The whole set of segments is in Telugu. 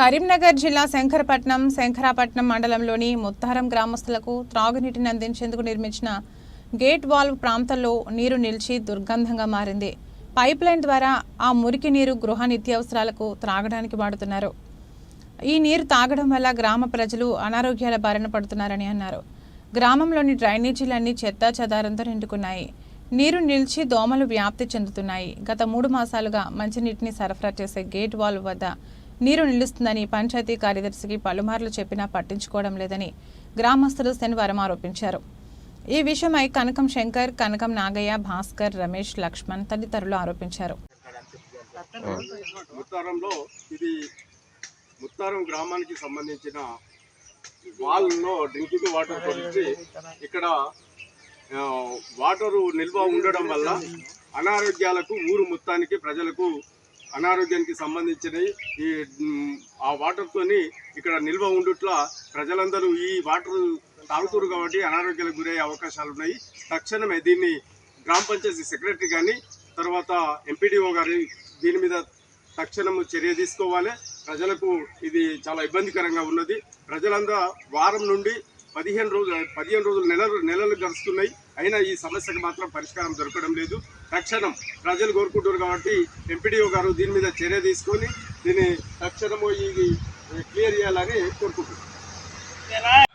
కరీంనగర్ జిల్లా శంకరపట్నం శంకరాపట్నం మండలంలోని ముత్తారం గ్రామస్తులకు త్రాగునీటిని అందించేందుకు నిర్మించిన గేట్ వాల్వ్ ప్రాంతంలో నీరు నిలిచి దుర్గంధంగా మారింది. పైప్ లైన్ ద్వారా ఆ మురికి నీరు గృహ నిత్యావసరాలకు త్రాగడానికి వాడుతున్నారు. ఈ నీరు తాగడం వల్ల గ్రామ ప్రజలు అనారోగ్యాల బారిన పడుతున్నారని అన్నారు. గ్రామంలోని డ్రైనేజీలన్నీ చెత్తా చెదారంతో నిండుకున్నాయి. నీరు నిలిచి దోమలు వ్యాప్తి చెందుతున్నాయి. గత మూడు మాసాలుగా మంచినీటిని సరఫరా చేసే గేట్ వాల్వ్ వద్ద నీరు నిలుస్తుందని పంచాయతీ కార్యదర్శికి పలుమార్లు చెప్పినా పట్టించుకోవడం లేదని గ్రామస్తులు శనివారం ఆరోపించారు. ఈ విషయమై కనకం శంకర్ కనకం నాగయ్య భాస్కర్ రమేష్ లక్ష్మణ్ తదితరులు ఆరోపించారు. ముత్తారంలో ఇది ముత్తారం గ్రామానికి సంబంధించిన వాళ్ళలో డ్రింకింగ్ వాటర్ గురించి ఇక్కడ వాటరు నిల్వ ఉండడం వల్ల అనారోగ్యాలకు ఊరు మొత్తానికి ప్రజలకు అనారోగ్యానికి సంబంధించినవి ఈ ఆ వాటర్తోని ఇక్కడ నిల్వ ఉండుట్ల ప్రజలందరూ ఈ వాటర్ తాగుతురు కాబట్టి అనారోగ్యాలకు గురయ్యే అవకాశాలు ఉన్నాయి. తక్షణమే దీన్ని గ్రామ పంచాయతీ సెక్రటరీ కానీ తర్వాత ఎంపీడీఓ గారి దీని మీద తక్షణము చర్య తీసుకోవాలి. ప్రజలకు ఇది చాలా ఇబ్బందికరంగా ఉన్నది. ప్రజలందరూ వారం నుండి పదిహేను రోజులు పదిహేను రోజులు నెలలు నెలలు గడుస్తున్నాయి. అయినా ఈ సమస్యకు మాత్రం పరిష్కారం దొరకడం లేదు. తక్షణం ప్రజలు కోరుకుంటారు కాబట్టి ఎంపీడీఓ గారు దీని మీద చర్య తీసుకొని దీన్ని తక్షణము ఇది క్లియర్ చేయాలని కోరుకుంటున్నారు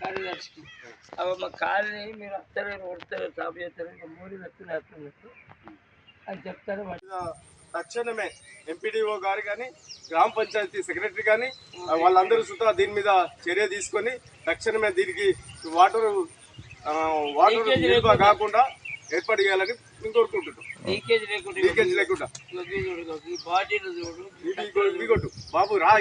కార్యదర్శికి అవి మా కాలనీ మీరు వస్తారు కొడతారు సాపు చేస్తారు మూడు వస్తున్నారు వస్తున్నట్టు అని చెప్తారు తక్షణమే ఎంపీడీఓ గారు కానీ గ్రామ పంచాయతీ సెక్రటరీ కానీ వాళ్ళందరూ సుతా దీని మీద చర్య తీసుకొని తక్షణమే దీనికి వాటర్ వాటర్. కాకుండా ఏర్పాటు చేయాలని మేము కోరుకుంటున్నాం. లీకేజ్ లేకుండా లీకేజ్ లేకుండా. చూడు ఇవి కొట్టు బాబు రా